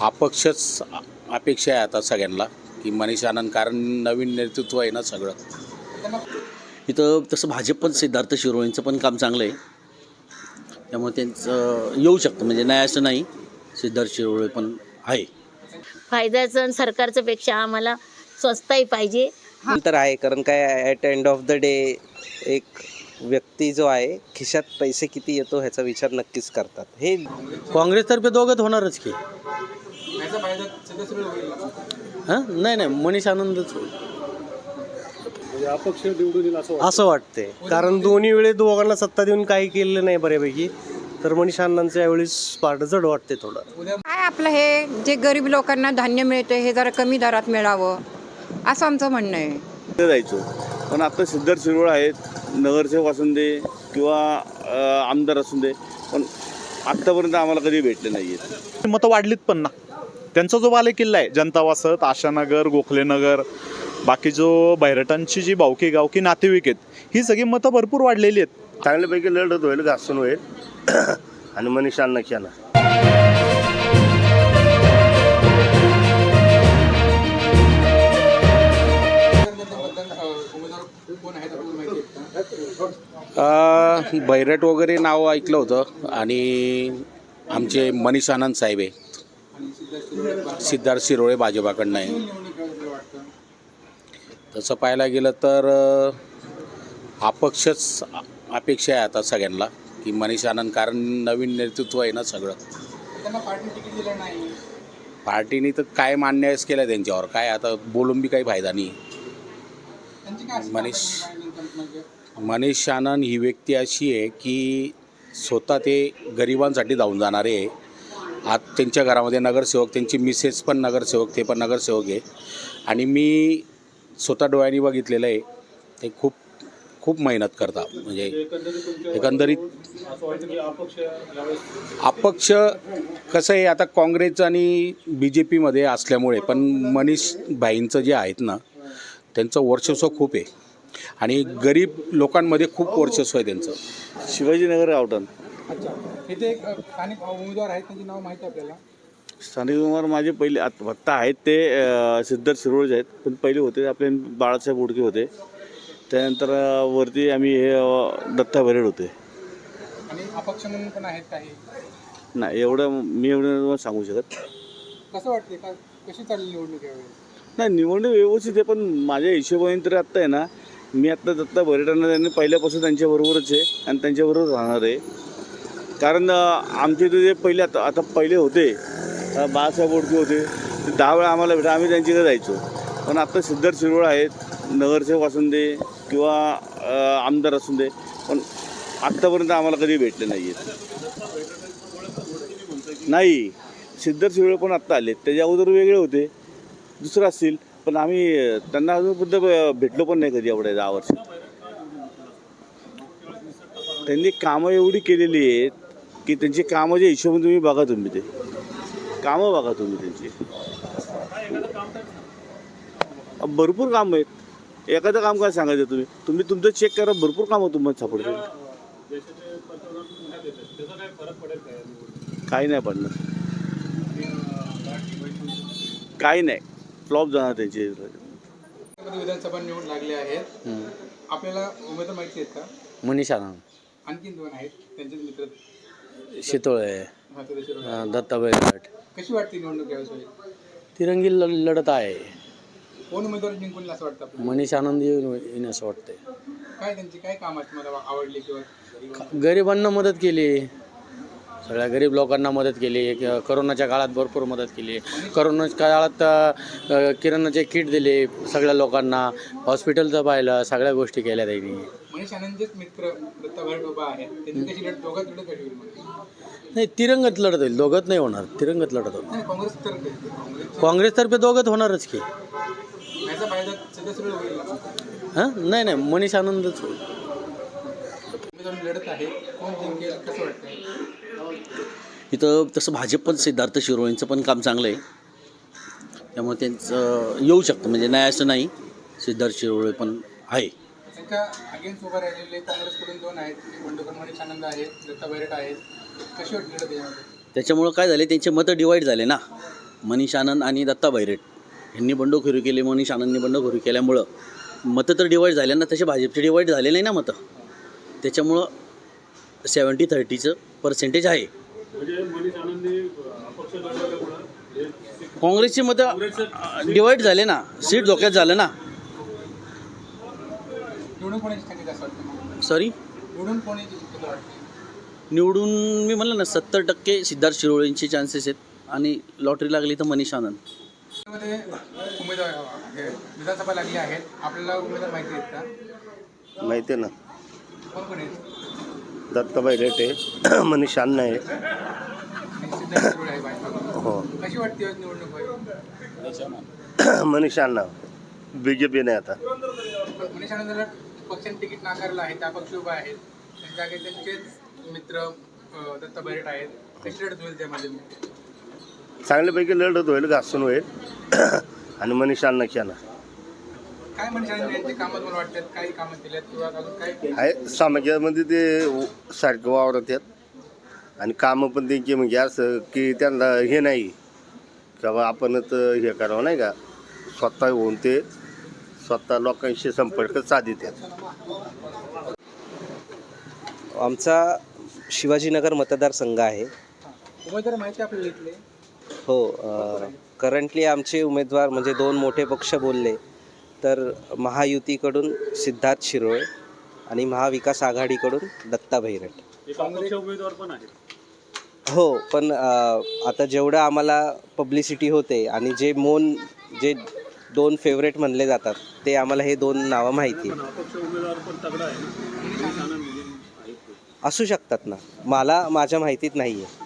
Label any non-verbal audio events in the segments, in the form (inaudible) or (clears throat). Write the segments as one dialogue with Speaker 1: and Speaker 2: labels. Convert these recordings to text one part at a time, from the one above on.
Speaker 1: अपक्षच अपेक्षा आहे आता सगळ्यांना की मनीष आनंद कारण नवीन नेतृत्व आहे ना सगळं.
Speaker 2: इथं तसं भाजप पण सिद्धार्थ शिरोळेंचं पण काम चांगलं आहे. त्यामुळे त्यांचं येऊ शकतं म्हणजे नाही असं नाही सिद्धार्थ शिरोळे पण आहे.
Speaker 3: फायद्याचं आणि सरकारचं पेक्षा आम्हाला स्वस्तही पाहिजे.
Speaker 4: तर आहे कारण काय at end of the day एक व्यक्ती जो आहे खिशात पैसे किती येतो ह्याचा विचार नक्कीच करतात. हे
Speaker 2: काँग्रेसतर्फे दोघंच होणारच की. हां? नाही नाही मनीष आनंदच होईल.
Speaker 5: असं वाटते? कारण दोन्ही वेळे दोघांना सत्ता देऊन काही केलेलं नाही बऱ्यापैकी. तर मनीष अण्णांचं यावेळी पार्ट जड वाटते थोडं.
Speaker 6: काय आपलं हे जे गरीब लोकांना धान्य मिळतं हे जरा कमी दरात मिळावं? असं आमचं म्हणणं आहे.
Speaker 7: तिथे जायचो. पण आता सिद्धार्थ शिरोळ आहेत. नगरसेवक असून दे किंवा अ, आमदार असून दे. पण आत्तापर्यंत आम्हाला कधी भेटले नाही आहेत
Speaker 8: मतं वाढलीत पण ना. त्यांचा जो बाले किल्ला आहे जनता वसत आशानगर गोखलेनगर बाकी जो बैरटांची जी बावकी गावकी नातेवाईक आहेत ही सगळी मतं भरपूर वाढलेली आहेत.
Speaker 5: चांगल्यापैकी लढत होईल घासून होईल. (clears throat) आणि मनीष
Speaker 1: अ, बैरट वगैरे नाव ऐकलं होतं आणि आमचे मनीष आनंद साहेब आहे. सिद्धार्थ शिरोळे भाजपाकडनं आहे तसं पाहायला गेलं तर अपक्षच अपेक्षा आहे आता सगळ्यांना की मनीष आनंद कारण नवीन नेतृत्व आहे ना सगळं. पार्टीने तर काय मान्यच केलं त्यांच्यावर? काय आता बोलून बी काही फायदा नाही. मनीष मनीष आनंद ही व्यक्ती अशी आहे की स्वतः ते गरिबांसाठी धावून जाणारे आहे. आज त्यांच्या घरामध्ये नगरसेवक त्यांची मिसेस पण नगरसेवक ते पण नगरसेवक आहे. आणि मी स्वतः डोळ्यांनी बघितलेलं आहे ते खूप खूप मेहनत करता. म्हणजे एकंदरीत अपक्ष कसं आहे आता काँग्रेस आणि बी जे पीमध्ये असल्यामुळे पण मनीष भाईंचं जे आहेत ना त्यांचं वर्चस्व खूप आहे. आणि गरीब लोकांमध्ये खूप वर्चस्व आहे त्यांचं.
Speaker 7: शिवाजीनगर
Speaker 9: इथे एक स्थानिक उमेदवार आहेत त्यांची नाव माहिती आहे आपल्याला?
Speaker 7: स्थानिक उमेदवार माझे पहिले आत- फक्त आहेत ते अ, सिद्धार्थ शिरोळचे आहेत. पण पहिले होते आपले बाळासाहेब उडके होते. त्यानंतर अ, वरती आम्ही हे अ, दत्ता बरेड होते.
Speaker 9: आणि अपक्ष म्हणून पण आहेत काही?
Speaker 7: नाही एवढं मी एवढं तुम्हाला सांगू शकत.
Speaker 9: कसं वाटते का कशी चालली निवडणूक यावेळी?
Speaker 7: नाही निवडणूक व्यवस्थित आहे पण माझ्या हिशोबाने तरी आत्ता आहे ना मी आत्ता दत्ता बरेटांना त्यांनी पहिल्यापासून त्यांच्याबरोबरच आहे आणि त्यांच्याबरोबर राहणार आहे. कारण आमचे इथे जे पहिले आता आता पहिले होते बाळासाहेब ओळखे होते ते दहा वेळा आम्हाला भेटा आम्ही त्यांच्याकडे जायचो. पण आत्ता सिद्धार्थ शिरोळ आहेत नगरसेवक असून दे किंवा आमदार असून दे पण आत्तापर्यंत आम्हाला कधी भेटले नाही आहेत नाही सिद्धार्थ शिरोळ पण आत्ता आले त्याच्या अगोदर वेगळे होते दुसरं असतील पण आम्ही त्यांना अजूनपर्यंत भेटलो पण नाही कधी एवढ्या दहा वर्ष. त्यांनी कामं एवढी केलेली आहेत की त्यांची कामाच्या हिशोबाने तुम्ही बघा तुम्ही ते. कामं बघा तुम्ही त्यांची. भरपूर काम आहेत. एखादं काम काय सांगायचं तुम्ही? तुम्ही तुमचं चेक करा भरपूर कामं तुम्हाला सापडतील. काही नाही पडणार. काही नाही. फ्लॉप जाणार त्यांची.
Speaker 9: विधानसभा निवड लागले आहेत. आपल्याला उमेदवार माहिती आहेत का?
Speaker 2: मनीष
Speaker 9: आणखीन दोन आहेत. त्यांचे मित्र.
Speaker 2: शितोळे
Speaker 9: हा, ते शिरोळे.
Speaker 2: अं, दत्ता बैरट
Speaker 9: कशी वाटते निवडणूक
Speaker 2: तिरंगी ल- लढत आहे.
Speaker 9: कोण उमेदवार जिंकून येईल असं वाटतं आपल्याला?
Speaker 2: मनीष आनंद येऊन येईन असं वाटतंय.
Speaker 9: काय त्यांची काय काम आहेत मला आवडली किंवा
Speaker 2: गरिबांना? मदत केली. सगळ्या गरीब लोकांना मदत केली. क- करोनाच्या काळात भरपूर मदत केली. करोनाच्या काळात अ, किराणाचे किट दिले सगळ्या लोकांना. हॉस्पिटलचं पाहिलं सगळ्या गोष्टी केल्या त्यांनी.
Speaker 9: मनीष आनंदचेच मित्र दत्ता भरत उभा आहेत. त्यांची कशी लढत दोघात लढत कशी होईल?
Speaker 2: नाही तिरंगत लढत होईल. दोघत नाही होणार. तिरंगत लढत होईल
Speaker 9: नाही काँग्रेस तर काँग्रेस
Speaker 2: काँग्रेसतर्फे दोघत होणारच की.
Speaker 9: याचा फायदा सदस्य होईल. ना
Speaker 2: हां? नाही नाही. मनीष आनंदच होईल.
Speaker 9: लढत आहे. कोण जिंकेल कसं वाटतंय?
Speaker 2: इथं तसं भाजप पण सिद्धार्थ शिरोळेंचं पण काम चांगलं आहे. त्यामुळे त्यांचं येऊ शकतं. म्हणजे नाही असं नाही. सिद्धार्थ शिरोळे पण आहे.
Speaker 9: त्यांच्या अगेन्स्ट उभं राहिलेले काँग्रेसकडून दोन आहेत बंडखोर मनीष आनंद आहेत दत्ता बैरट आहेत. कशी वाटली त्याच्यामध्ये
Speaker 2: त्याच्यामुळं काय झाले त्यांचे मतं डिवाईड झाले ना. मनीष आनंद आणि दत्ता बैरेट. यांनी बंडखोरी केली मनीष आनंदने बंडखोरी केल्यामुळं. मतं तर डिवाईड झाले ना तसे भाजपचे डिवाईड झाले नाही ना मतं. त्याच्यामुळं सेवन्टी थर्टीचं पर्सेंटेज आहे. काँग्रेसची मतं डिवाईड झाले ना सीट धोक्यात झालं ना.
Speaker 9: निवडून असं वाटतं?
Speaker 2: सॉरी
Speaker 9: निवडून कोणाची शक्यता वाटते?
Speaker 2: निवडून मी म्हणलं ना सत्तर टक्के सिद्धार्थ शिरोळेंचे चान्सेस आहेत आणि लॉटरी लागली तर मनीष आनंद.
Speaker 9: मध्ये उमेदवार हे विधानसभा लागली आहेत. आपल्याला उमेदवार माहिती आहेत का?
Speaker 5: माहिती आहे ना.
Speaker 9: कोण कोण आहेत?
Speaker 5: दत्ताबाई रेटे (clears throat) मनीष अण्णा आहे.
Speaker 9: आणि सिद्धार्थ शिरोळे आहे भाजपा
Speaker 5: हो.
Speaker 9: कशी वाटते आज निवडणूक होईल? (clears throat)
Speaker 5: मनीष अण्णा बी जे पी नाही आता.
Speaker 9: मनीष आनंदला पक्षाने तिकीट नाकारलं आहे त्या पक्ष उभा आहेत. त्यांच्या जागी त्यांचेच मित्र दत्ता बैरेट आहेत. कशी लढत होईल त्यामध्ये
Speaker 5: चांगल्यापैकी लढत होईल घासून होईल. (clears throat) आणि मनीष अण्णा येणार.
Speaker 9: काय किंवा
Speaker 5: आहे समाजामध्ये ते सारखं वावरत आहेत. आणि कामं पण त्यांची म्हणजे असं की त्यांना हे नाही. की बाबा आपणच हे करावं नाही का? स्वतः होऊन ते स्वतः लोकांशी संपर्क साधित आहेत.
Speaker 4: आमचा शिवाजीनगर मतदारसंघ आहे.
Speaker 9: उमेदवार माहिती आपल्याला इथले
Speaker 4: हो करंटली आमचे उमेदवार म्हणजे दोन मोठे पक्ष बोलले तर महायुतीकडून सिद्धार्थ शिरोळे आणि महाविकास आघाडीकडून दत्ता भैरट. हो पण अ, आता जेवढं आम्हाला पब्लिसिटी होते आणि जे मोन जे दोन फेवरेट म्हणले जातात. ते आम्हाला हे दोन नावं माहिती आहेत. असू शकतात ना. मला माझ्या माहितीत नाही आहे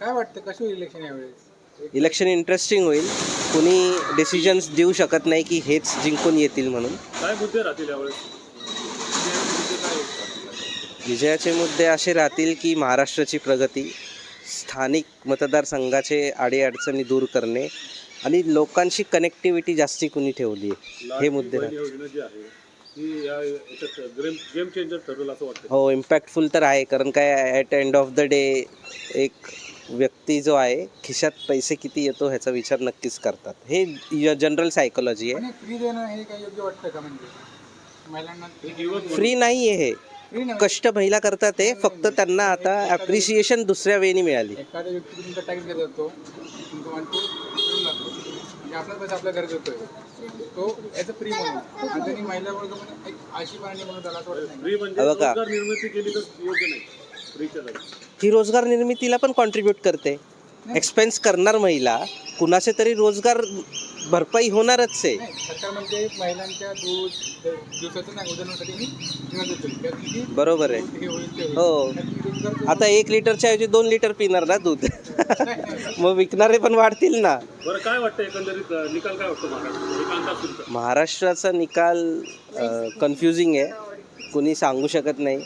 Speaker 9: काय वाटतं कसं इलेक्शन यावेळेस?
Speaker 4: इलेक्शन इंटरेस्टिंग होईल. कुणी डिसिजन्स देऊ शकत नाही की हेच जिंकून येतील म्हणून. विजयाचे मुद्दे असे राहतील की महाराष्ट्राची प्रगती स्थानिक मतदारसंघाचे अडीअडचणी दूर करणे आणि लोकांशी कनेक्टिव्हिटी जास्ती कुणी ठेवली आहे हे मुद्दे हो इम्पॅक्टफुल तर आहे कारण काय at end of the day एक व्यक्ती जो आहे खिशात पैसे किती येतो ह्याचा विचार नक्कीच करतात. हे जनरल सायकोलॉजी आहे.
Speaker 9: फ्री देणं हे काय योग्य वाटतं का म्हणजे? महिलांना
Speaker 4: फ्री नाही आहे हे.
Speaker 9: फ्री
Speaker 4: कष्ट महिला करतात ते फक्त त्यांना आता ॲप्रिसिएशन दुसऱ्या वेळी मिळाली.
Speaker 9: एखाद्या व्यक्ती तुमचा टॅक्स घेत जातो तुमचा माणूस फिरून जातो म्हणजे आपला पैसा आपल्या घरी येतोय. तो ॲज अ फ्री म्हणून. आणि त्यांनी महिला वर्ग पण एक आशी पाणी म्हणून त्याला असं वाटत नाही
Speaker 4: हे बघा. ही रोजगार निर्मितीला पण कॉन्ट्रीब्यूट करते. एक्सपेन्स करणार महिला कुणाचे तरी रोजगार भरपाई होणारच आहे.
Speaker 9: सरकार म्हणजे महिलांच्या दूध उदाहरणासाठी
Speaker 4: बरोबर आहे.
Speaker 9: हे
Speaker 4: आता एक लिटरच्या ऐवजी दोन लिटर पिणार ना दूध? मग विकणारे पण वाढतील ना.
Speaker 8: बरं काय वाटतं एकंदरीत निकाल काय वाटतो महाराष्ट्र
Speaker 4: महाराष्ट्राचा निकाल कन्फ्युजिंग आहे. कुणी सांगू शकत नाही.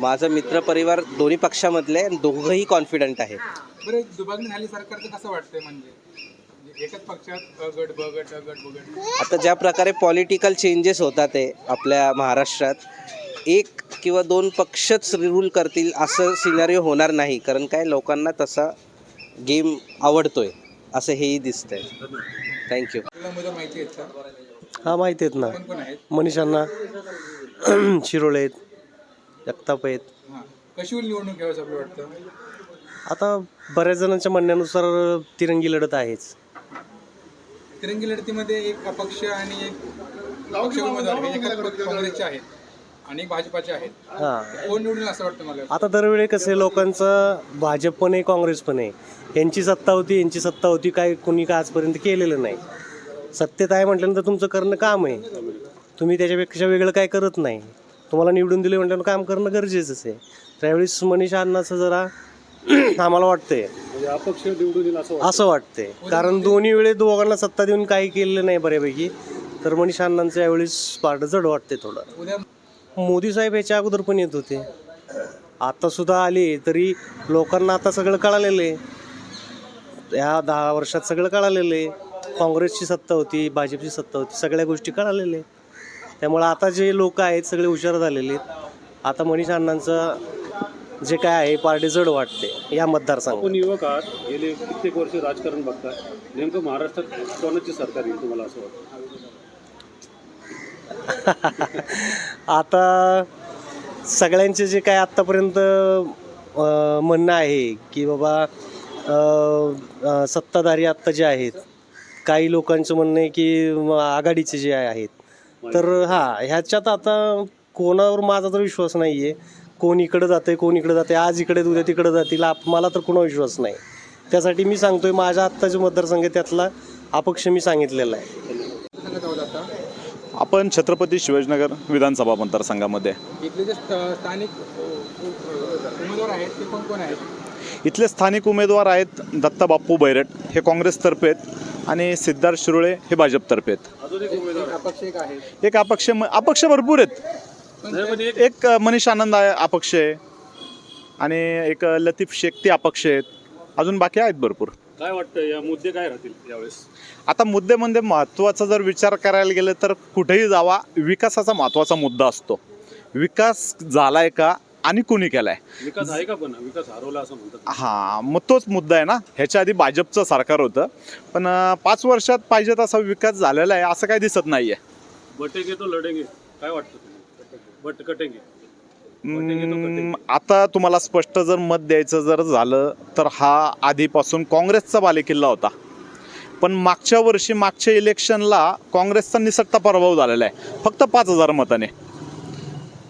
Speaker 4: माझा मित्रपरिवार दोन्ही पक्षामधले आहे आणि दोघंही कॉन्फिडंट आहे.
Speaker 9: बरं झाली सरकारचं कसं वाटतंय म्हणजे? म्हणजे एकच पक्षात अ गट ब गट अ गट ब गट
Speaker 4: आता ज्या प्रकारे पॉलिटिकल चेंजेस होतात आहे आपल्या महाराष्ट्रात एक किंवा दोन पक्षच रूल करतील असं सिनारिओ होणार नाही कारण काय लोकांना तसा गेम आवडतोय असं हेही दिसतंय. थँक्यू
Speaker 9: तुला माहिती आहेत का?
Speaker 5: हा माहिती आहेत ना.
Speaker 9: कोण कोण आहेत?
Speaker 5: मनीष अण्णा (clears throat) शिरोळे आहेत जगताप आहेत.
Speaker 9: हां. कशी होईल निवडणूक यावेळेस आपलं वाटतं?
Speaker 5: आता बऱ्याच जणांच्या म्हणण्यानुसार तिरंगी लढत आहेच.
Speaker 9: तिरंगी लढतीमध्ये एक अपक्ष आणि एक अपक्ष उमेदवार हे एका काँग्रेसचे आहेत आणि भाजपाचे आहेत.
Speaker 5: हां.
Speaker 9: कोण निवडून असं वाटतं मला
Speaker 5: आता दरवेळी कसं आहे लोकांचं भाजप पण आहे काँग्रेस पण आहे. यांची सत्ता होती यांची सत्ता होती काय कोणी काय आजपर्यंत केलेलं नाही. सत्तेत आहे म्हटल्यानंतर तुमचं करणं काम आहे. तुम्ही त्याच्यापेक्षा वेगळं काय करत नाही. तुम्हाला निवडून दिले म्हटल्यानं काम करणं गरजेचंच आहे. त्यावेळेस मनीष अण्णाचं जरा (clears throat) आम्हाला वाटतंय.
Speaker 8: अपक्ष निवडून येईल असं
Speaker 5: असं वाटतंय. कारण दोन्ही वेळे दोघांना सत्ता देऊन काही केलेलं नाही बऱ्यापैकी. तर मनीष अण्णांचं यावेळेस पार्ट जड वाटते थोडं. मोदी साहेब याच्या अगोदर पण येत होते. आता सुद्धा आले तरी लोकांना आता सगळं कळालेलं आहे या दहा वर्षात सगळं कळालेलं आहे काँग्रेसची सत्ता होती भाजपची सत्ता होती सगळ्या गोष्टी कळालेल्या. आहेत त्यामुळे आता जे लोक आहेत सगळे हुशार झालेले आहेत. आता मनीष अण्णांचा जे काय आहे पार्टी जड वाटते या मतदारसंघात.
Speaker 10: आपण युवक आहात गेले कित्येक वर्ष राजकारण बघताय नेमकं महाराष्ट्रात कोणाचे सरकार येईल तुम्हाला असं वाटतं? (laughs)
Speaker 5: आता सगळ्यांचे जे काय आत्तापर्यंत म्हणणं आहे की बाबा सत्ताधारी आत्ता जे आहेत काही लोकांचं म्हणणं आहे की आघाडीचे जे आहेत. तर हां ह्याच्यात आता कोणावर माझा तर विश्वास नाही आहे कोण इकडं जाते कोण इकडं जाते आज इकडे उद्या तिकडं जातील आप मला तर कोणा विश्वास नाही. त्यासाठी मी सांगतोय माझ्या आत्ताचे मतदारसंघ आहे, त्यातला अपक्ष मी सांगितलेला आहे.
Speaker 8: आपण छत्रपती शिवाजीनगर विधानसभा मतदारसंघामध्ये.
Speaker 9: इथले स्थानिक उमेदवार आहेत ते कोण कोण आहेत?
Speaker 8: इथले स्थानिक उमेदवार आहेत दत्ता बाप्पू बैरट हे काँग्रेसतर्फे आहेत आणि सिद्धार्थ शिरोळे हे भाजपतर्फे आहेत.
Speaker 10: अजून एक
Speaker 9: अपक्ष एक आहे
Speaker 8: एक अपक्ष अपक्ष भरपूर आहेत.
Speaker 10: एक
Speaker 8: एक अ, मनीष आनंद आहे अपक्ष आहे. आणि एक लतीफ शेख ते अपक्ष आहेत. अजून बाकी आहेत भरपूर.
Speaker 10: काय वाटतं या मुद्दे काय राहतील यावेळेस?
Speaker 8: आता मुद्दे म्हणजे महत्त्वाचा जर विचार करायला गेलं तर कुठेही जावा विकासाचा महत्त्वाचा मुद्दा असतो. विकास झालाय का आणि कुणी केलाय?
Speaker 10: विकास आहे का पण? विकास हरवला असं म्हणतात.
Speaker 8: हा मग तोच मुद्दा आहे ना. ह्याच्या आधी भाजपचं सरकार होतं. पण पाच वर्षात पाहिजे तसा विकास झालेला आहे असं काही दिसत नाहीये.
Speaker 10: बटेंगे तो लढेंगे. काय वाटतं? बट कटेंगे.
Speaker 8: हम्म, आता तुम्हाला स्पष्ट जर मत द्यायचं जर झालं तर हा आधीपासून काँग्रेसचा बालेकिल्ला होता. पण मागच्या वर्षी मागच्या इलेक्शनला काँग्रेसचा निसटता पराभव झालेला आहे. फक्त पाच हजार मताने.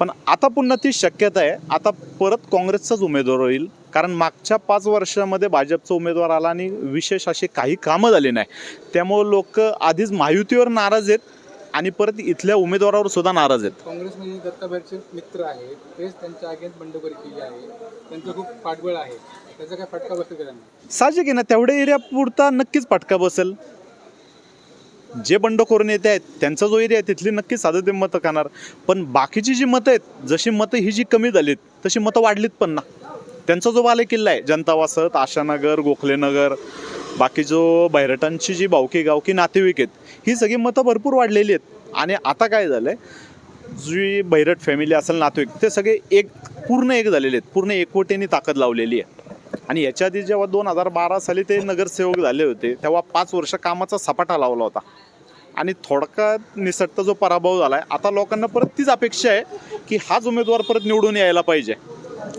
Speaker 8: पण आता पुन्हा ती शक्यता आहे. आता परत काँग्रेसचाच उमेदवार होईल. कारण मागच्या पाच वर्षामध्ये भाजपचा उमेदवार आला आणि विशेष अशी काही कामं झाली नाही. त्यामुळं लोक आधीच महायुतीवर नाराज आहेत. आणि परत इथल्या उमेदवारावर सुद्धा नाराज आहेत.
Speaker 9: काँग्रेसमध्ये दत्ताबाईचे मित्र आहेत तेच त्यांच्या अगेन्स्ट बंडखोरी केली आहे. त्यांचं खूप पाठबळ आहे. त्याचा काय फटका बसेल का त्यांना?
Speaker 8: साहजिक आहे ना तेवढ्या एरिया पुरता नक्कीच फटका बसेल. जे बंडखोर नेते आहेत त्यांचा जो एरिया आहे तिथली नक्कीच साधे मतं खाणार. पण बाकीची जी मतं आहेत जशी मतं ही जी कमी झालीत तशी मतं वाढलीत पण ना. त्यांचा जो बालेकिल्ला आहे जनता वसत आशानगर गोखलेनगर बाकी जो बैरटांची जी बावकी गावकी नातेवाईक आहेत ही सगळी मतं भरपूर वाढलेली आहेत. आणि आता काय झालं आहे जी बैरट फॅमिली असेल नातेवाईक ते सगळे एक पूर्ण एक झालेले आहेत. पूर्ण एकवटेने ताकद लावलेली आहे. आणि याच्या आधी जेव्हा दोन हजार बारा साली ते नगरसेवक झाले होते तेव्हा पाच वर्ष कामाचा सपाटा लावला होता. आणि थोडक्यात निसटता जो पराभव झाला आहे आता लोकांना परत तीच अपेक्षा आहे की हाच उमेदवार परत निवडून यायला पाहिजे.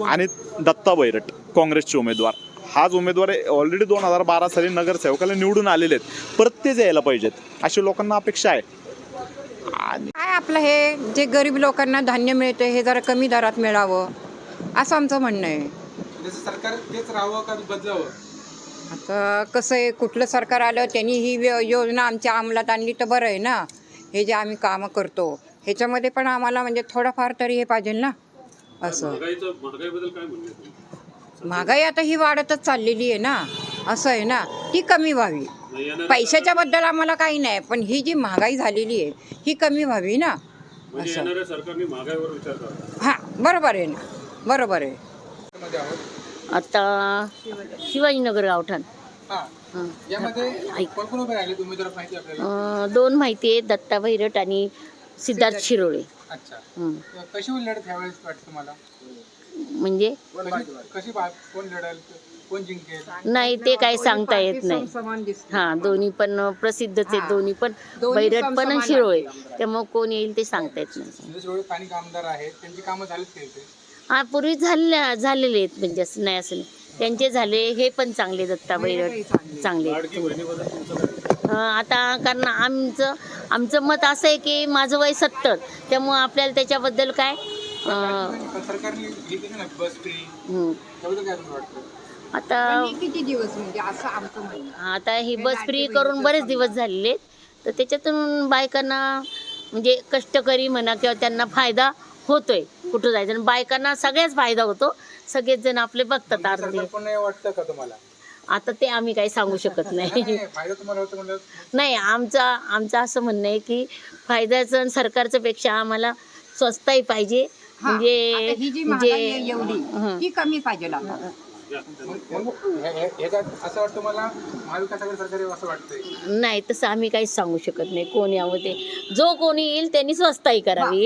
Speaker 8: आणि दत्ता बैरट काँग्रेसचे उमेदवार. हाच उमेदवार ऑलरेडी दोन हजार बारा साली नगरसेवकाला निवडून आलेले आहेत. परत तेच यायला पाहिजेत. अशी लोकांना अपेक्षा आहे. आणि
Speaker 6: काय आपलं हे जे गरीब लोकांना धान्य मिळतं हे जरा कमी दरात मिळावं असं आमचं म्हणणं आहे.
Speaker 9: जसं सरकार तेच राहावं का बदलावं?
Speaker 6: आता कसं आहे कुठलं सरकार आलं त्यांनी ही व्य- योजना आमच्या अंमलात आणली तर बरं आहे ना. हे जे आम्ही कामं करतो ह्याच्यामध्ये पण आम्हाला म्हणजे थोडंफार तरी हे पाहिजे ना. असं.
Speaker 10: महागाईचं महागाईबद्दल काय म्हणणं आहे तुमचं?
Speaker 6: महागाई आता ही वाढतच चाललेली आहे ना. असं आहे ना. ती कमी व्हावी. पैशाच्या बद्दल आम्हाला काही नाही पण ही जी महागाई झालेली आहे ही कमी व्हावी ना.
Speaker 10: म्हणजे
Speaker 6: असं. हां बरोबर आहे ना. बरोबर आहे.
Speaker 3: आता शिवाजीनगर गावठाण
Speaker 9: हा.
Speaker 3: हं.
Speaker 9: यामध्ये
Speaker 3: ऐक.
Speaker 9: कोण कोण उभे राहिले? उमेदवार माहिती आहे आपल्याला
Speaker 3: अं, दोन माहिती आहेत दत्ता भैरट आणि सिद्धार्थ शिरोळे.
Speaker 9: अच्छा.
Speaker 3: हं.
Speaker 9: कशी होईल लढत ह्यावेळेस वाटतं तुम्हाला?
Speaker 3: म्हणजे
Speaker 9: कशी कशी बा- कोण लढेल कोण जिंकेल?
Speaker 3: नाही ते काही सांगता येत नाही.
Speaker 6: समान दिसते
Speaker 3: हा दोन्ही पण प्रसिद्धच आहेत
Speaker 6: हा.
Speaker 3: दोन्ही पण बैरट पण आणि शिरोळे. त्यामुळे कोण येईल ते सांगता येत नाही.
Speaker 9: म्हणजे जेवढे स्थानिक आमदार आहेत त्यांची कामं झालीच काही ते
Speaker 3: हा पूर्वी झाले झालेले आहेत म्हणजे असं नाही असं नाही. त्यांचे झाले हे पण चांगले दत्ता बैरट चांगले आता कारण आमचं आमचं मत असं आहे की माझं वय सत्तर. त्यामुळं आपल्याला त्याच्याबद्दल काय?
Speaker 9: सरकारने हे केलं ना बस फ्री. त्याबद्दल काय तुम्हाला वाटतं?
Speaker 3: आता
Speaker 6: हे किती दिवस म्हणजे असं आमचं म्हणणं आहे.
Speaker 3: आता ही बस फ्री करून बरेच दिवस झालेले आहेत. तर त्याच्यातून बायकांना म्हणजे कष्टकरी म्हणा किंवा त्यांना फायदा होतोय कुठं जायचं. आणि बायकांना सगळ्याच फायदा होतो. सगळेच जण आपले बघतात अर्धे
Speaker 9: सरकार पण नाही वाटतं का तुम्हाला?
Speaker 3: आता ते आम्ही काही सांगू शकत नाही.
Speaker 9: नाही, फायदा तुम्हाला होतो म्हणलं?
Speaker 3: नाही आमचं आमचं असं म्हणणं आहे की फायद्याचं आणि सरकारचं पेक्षा आम्हाला स्वस्ताही पाहिजे.
Speaker 6: हा,
Speaker 3: म्हणजे
Speaker 6: ही जी महागाई आहे
Speaker 3: म्हणजे
Speaker 6: एवढी
Speaker 3: हं.
Speaker 6: ती कमी पाहिजे आता
Speaker 9: असं वाटतं मला महाविकास आघाडी सरकार यावं असं वाटतंय?
Speaker 3: नाही तसं आम्ही काहीच सांगू शकत नाही. कोण यावं ते? जो कोणी येईल त्यांनी स्वस्ताही करावी.